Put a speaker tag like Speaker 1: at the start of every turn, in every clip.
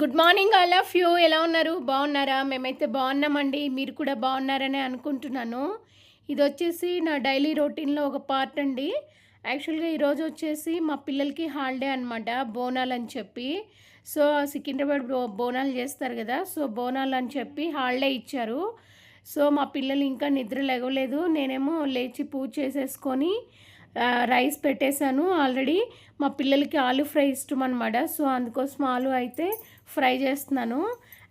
Speaker 1: Good morning all of you ఎలా ఉన్నారు? బాగున్నారా? మేమైతే బాగున్నామండి. మీరు కూడా బాగున్నారని అనుకుంటున్నాను. ఇది వచ్చేసి నా డైలీ రొటీన్లో ఒక పార్ట్ అండి. యాక్చువల్గా ఈరోజు వచ్చేసి మా పిల్లలకి హాలిడే అనమాట బోనాలు అని చెప్పి. సో సికింద్రాబాద్ బోనాలు చేస్తారు కదా సో బోనాలు అని చెప్పి హాలిడే ఇచ్చారు. సో మా పిల్లలు ఇంకా నిద్ర లేవలేదు. నేనేమో లేచి పూజ చేసేసుకొని రైస్ పెట్టేశాను ఆల్రెడీ. మా పిల్లలకి ఆలు ఫ్రై ఇష్టం అనమాట సో అందుకోసం ఆలు అయితే ఫ్రై చేస్తున్నాను.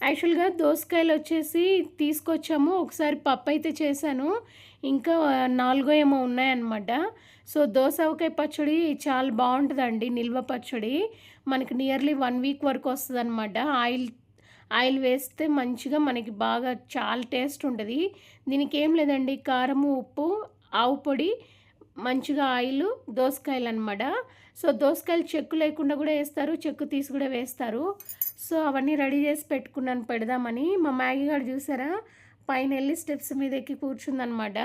Speaker 1: యాక్చువల్గా దోసకాయలు వచ్చేసి తీసుకొచ్చాము. ఒకసారి పప్పు అయితే చేశాను. ఇంకా నాలుగో ఏమో ఉన్నాయన్నమాట. సో దోసకాయ పచ్చడి చాలా బాగుంటుందండి నిల్వ పచ్చడి. మనకి నియర్లీ వన్ వీక్ వరకు వస్తుంది అనమాట ఆయిల్ ఆయిల్ వేస్తే మంచిగా మనకి బాగా చాలా టేస్ట్ ఉంటుంది. దీనికి ఏం లేదండి కారము ఉప్పు ఆవు పొడి మంచిగా ఆయిల్ దోసకాయలు అనమాట సో దోసకాయలు చెక్కు లేకుండా కూడా వేస్తారు చెక్కు తీసి కూడా వేస్తారు. సో అవన్నీ రెడీ చేసి పెట్టుకున్నాను పెడదామని. మా మ్యాగీ గారు చూసారా? పైన వెళ్ళి స్టెప్స్ మీద ఎక్కి కూర్చుందనమాట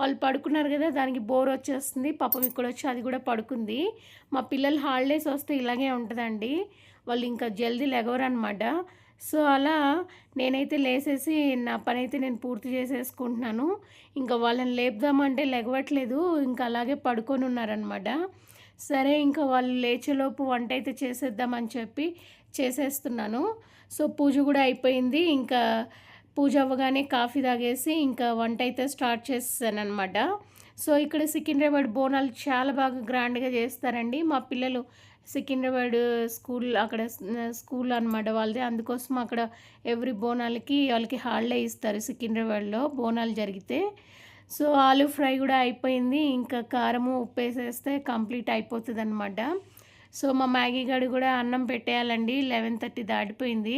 Speaker 1: వాళ్ళు పడుకున్నారు కదా దానికి బోర్ వచ్చేస్తుంది పాపం ఇక్కడ వచ్చి అది కూడా పడుకుంది. మా పిల్లలు హాలిడేస్ వస్తే ఇలాగే ఉంటుందండి. వాళ్ళు ఇంకా జల్దీ లెగవరు అనమాట సో అలా నేనైతే లేసేసి నా పని అయితే నేను పూర్తి చేసేసుకుంటున్నాను. ఇంకా వాళ్ళని లేపుదామంటే లెగవట్లేదు ఇంకా అలాగే పడుకొని ఉన్నారనమాట సరే ఇంకా వాళ్ళు లేచేలోపు వంట అయితే చేసేద్దామని చెప్పి చేసేస్తున్నాను. సో పూజ కూడా అయిపోయింది. ఇంకా పూజ అవ్వగానే కాఫీ తాగేసి ఇంకా వంట అయితే స్టార్ట్ చేసేసాను అనమాట సో ఇక్కడ సికింద్రాబాద్ బోనాలు చాలా బాగా గ్రాండ్గా చేస్తారండి. మా పిల్లలు సికింద్రాబాద్ స్కూల్ అక్కడ స్కూల్ అనమాట వాళ్ళది. అందుకోసం అక్కడ ఎవ్రీ బోనాలకి వాళ్ళకి హాలిడే ఇస్తారు సికింద్రాబాద్లో బోనాలు జరిగితే. సో ఆలు ఫ్రై కూడా అయిపోయింది. ఇంకా కారము ఉప్పు వేసేస్తే కంప్లీట్ అయిపోతుంది అనమాట సో మా మ్యాగీ గడి కూడా అన్నం పెట్టేయాలండి. లెవెన్ థర్టీ దాటిపోయింది.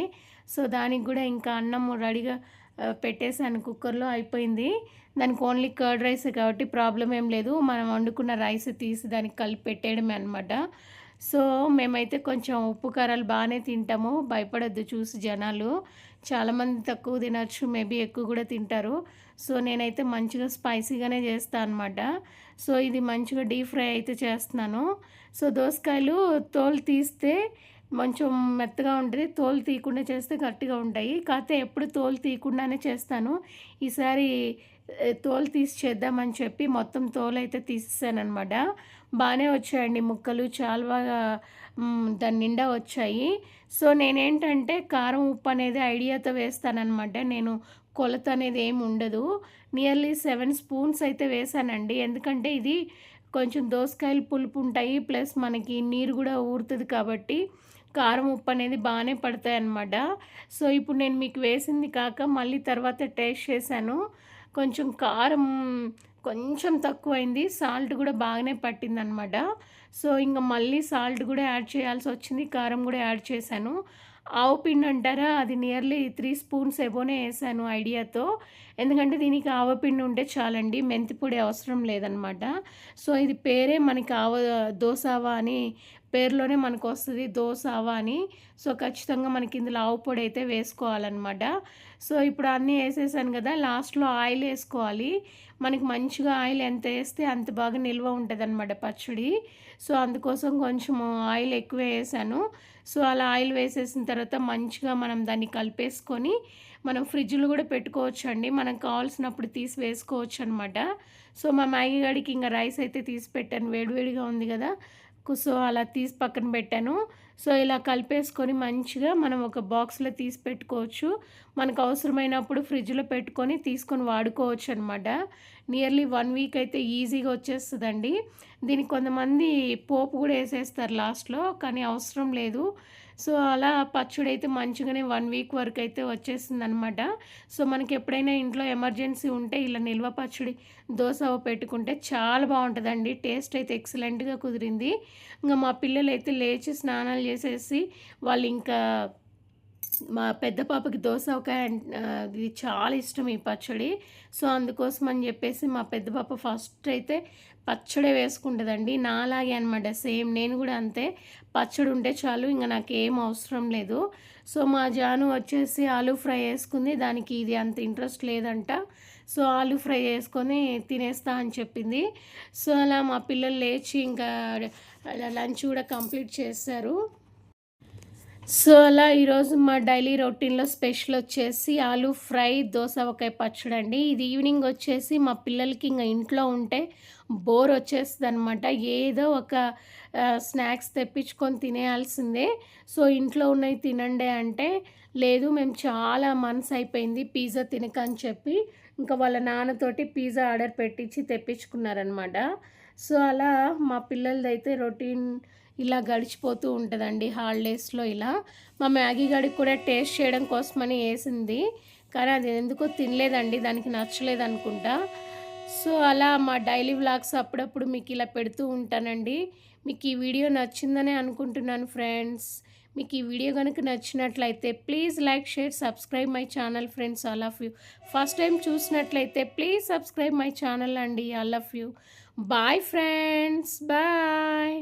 Speaker 1: సో దానికి కూడా ఇంకా అన్నం రెడీగా పెట్టేశాను. పెట్టేసాను కుక్కర్లో అయిపోయింది. దానికి ఓన్లీ కర్డ్ రైస్ కాబట్టి ప్రాబ్లం ఏం లేదు. మనం వండుకున్న రైస్ తీసి దానికి కలిపి పెట్టేయడమే అనమాట సో మేమైతే కొంచెం ఉప్పు కారాలు బాగానే తింటాము. భయపడొద్దు చూసి జనాలు. చాలామంది తక్కువ తినచ్చు మేబీ ఎక్కువ కూడా తింటారు. సో నేనైతే మంచిగా స్పైసీగానే చేస్తాను అనమాట సో ఇది మంచిగా డీప్ ఫ్రై అయితే చేస్తున్నాను. సో దోసకాయలు తోలు తీస్తే కొంచెం మెత్తగా ఉంటుంది. తోలు తీయకుండా చేస్తే గట్టిగా ఉంటాయి. కాకపోతే ఎప్పుడు తోలు తీయకుండానే చేస్తాను. ఈసారి తోలు తీసి చేద్దామని చెప్పి మొత్తం తోలు అయితే తీసేసానమాట బాగానే వచ్చాయండి ముక్కలు చాలా బాగా దాని నిండా వచ్చాయి. సో నేనేంటంటే కారం ఉప్పు అనేది ఐడియాతో వేస్తానన్నమాట. నేను కొలత అనేది ఏమి ఉండదు. నియర్లీ సెవెన్ స్పూన్స్ అయితే వేసానండి. ఎందుకంటే ఇది కొంచెం దోసకాయలు పులుపు ఉంటాయి ప్లస్ మనకి నీరు కూడా ఊరుతుంది కాబట్టి కారం ఉప్పు అనేది బాగానే పడతాయి అన్నమాట సో ఇప్పుడు నేను మీకు వేసింది కాక మళ్ళీ తర్వాత టేస్ట్ చేశాను. కొంచెం కారం కొంచెం తక్కువైంది. సాల్ట్ కూడా బాగానే పట్టిందనమాట. సో ఇంకా మళ్ళీ సాల్ట్ కూడా యాడ్ చేయాల్సి వచ్చింది. కారం కూడా యాడ్ చేశాను. ఆవు పిండి అంటారా? అది నియర్లీ త్రీ స్పూన్స్ ఎబోనే వేసాను ఐడియాతో. ఎందుకంటే దీనికి ఆవపిండి ఉంటే చాలండి. మెంతి పొడి అవసరం లేదనమాట. సో ఇది పేరే మనకి ఆవ దోసావా అని పేరులోనే మనకు వస్తుంది దోసావా అని. సో ఖచ్చితంగా మనకి ఇందులో ఆవు పొడి అయితే వేసుకోవాలన్నమాట. సో ఇప్పుడు అన్నీ వేసేసాను కదా లాస్ట్లో ఆయిల్ వేసుకోవాలి. మనకి మంచిగా ఆయిల్ ఎంత వేస్తే అంత బాగా నిల్వ ఉంటుంది అనమాట పచ్చడి. సో అందుకోసం కొంచెం ఆయిల్ ఎక్కువ వేసాను. సో అలా ఆయిల్ వేసేసిన తర్వాత మంచిగా మనం దాన్ని కలిపేసుకొని మనం ఫ్రిడ్జ్లో కూడా పెట్టుకోవచ్చు అండి మనకు కావాల్సినప్పుడు తీసి వేసుకోవచ్చు అనమాట సో మా మ్యాగీ గడికి ఇంకా రైస్ అయితే తీసి పెట్టాను. వేడివేడిగా ఉంది కదా సో అలా తీసి పక్కన పెట్టాను. సో ఇలా కలిపేసుకొని మంచిగా మనం ఒక బాక్స్లో తీసి పెట్టుకోవచ్చు. మనకు అవసరమైనప్పుడు ఫ్రిడ్జ్లో పెట్టుకొని తీసుకొని వాడుకోవచ్చు అనమాట నియర్లీ వన్ వీక్ అయితే ఈజీగా వచ్చేస్తుందండి. దీనికి కొంతమంది పోపు కూడా వేసేస్తారు లాస్ట్లో కానీ అవసరం లేదు. సో అలా పచ్చడి అయితే మంచిగానే వన్ వీక్ వరకు అయితే వచ్చేసింది అనమాట సో మనకి ఎప్పుడైనా ఇంట్లో ఎమర్జెన్సీ ఉంటే ఇలా నిల్వ పచ్చడి దోశ పెట్టుకుంటే చాలా బాగుంటుందండి. టేస్ట్ అయితే ఎక్సలెంట్గా కుదిరింది. ఇంకా మా పిల్లలు అయితే లేచి స్నానాలు చేసేసి వాళ్ళు ఇంకా మా పెద్ద పాపకి దోసకాయ ఇది చాలా ఇష్టం ఈ పచ్చడి. సో అందుకోసం అని చెప్పేసి మా పెద్ద పాప ఫస్ట్ అయితే పచ్చడే వేసుకుంటుందండి. నాలాగే అనమాట సేమ్ నేను కూడా అంతే. పచ్చడి ఉంటే చాలు ఇంకా నాకు ఏం అవసరం లేదు. సో మా జాను వచ్చేసి ఆలూ ఫ్రై వేసుకుంది. దానికి ఇది అంత ఇంట్రెస్ట్ లేదంట. సో ఆలూ ఫ్రై చేసుకొని తినేస్తా అని చెప్పింది. సో అలా మా పిల్లలు లేచి ఇంకా లంచ్ కూడా కంప్లీట్ చేశారు. సో అలా ఈరోజు మా డైలీ రొటీన్లో స్పెషల్ వచ్చేసి ఆలు ఫ్రై దోసకాయ పచ్చడి అండి ఇది ఈవినింగ్ వచ్చేసి మా పిల్లలకి ఇంకా ఇంట్లో ఉంటే బోర్ వచ్చేస్తుంది అనమాట ఏదో ఒక స్నాక్స్ తెప్పించుకొని తినేయాల్సిందే. సో ఇంట్లో ఉన్నవి తినండి అంటే లేదు మేము చాలా మనసు అయిపోయింది పిజ్జా తినకని చెప్పి ఇంకా వాళ్ళ నాన్నతోటి పిజ్జా ఆర్డర్ పెట్టించి తెప్పించుకున్నారనమాట సో అలా మా పిల్లలదైతే రొటీన్ ఇలా గడిచిపోతూ ఉంటుందండి హాలిడేస్లో ఇలా. మా మ్యాగీ గడికి కూడా టేస్ట్ చేయడం కోసమని వేసింది. కానీ అది ఎందుకో తినలేదండి దానికి నచ్చలేదు అనుకుంటా సో అలా మా డైలీ వ్లాగ్స్ అప్పుడప్పుడు మీకు ఇలా పెడుతూ ఉంటానండి. మీకు ఈ వీడియో నచ్చిందనే అనుకుంటున్నాను ఫ్రెండ్స్. మీకు ఈ వీడియో కనుక నచ్చినట్లయితే please like share subscribe my channel friends all of you. First time చూసినట్లయితే ప్లీజ్ సబ్స్క్రైబ్ మై ఛానల్ అండి all of you. Bye friends bye.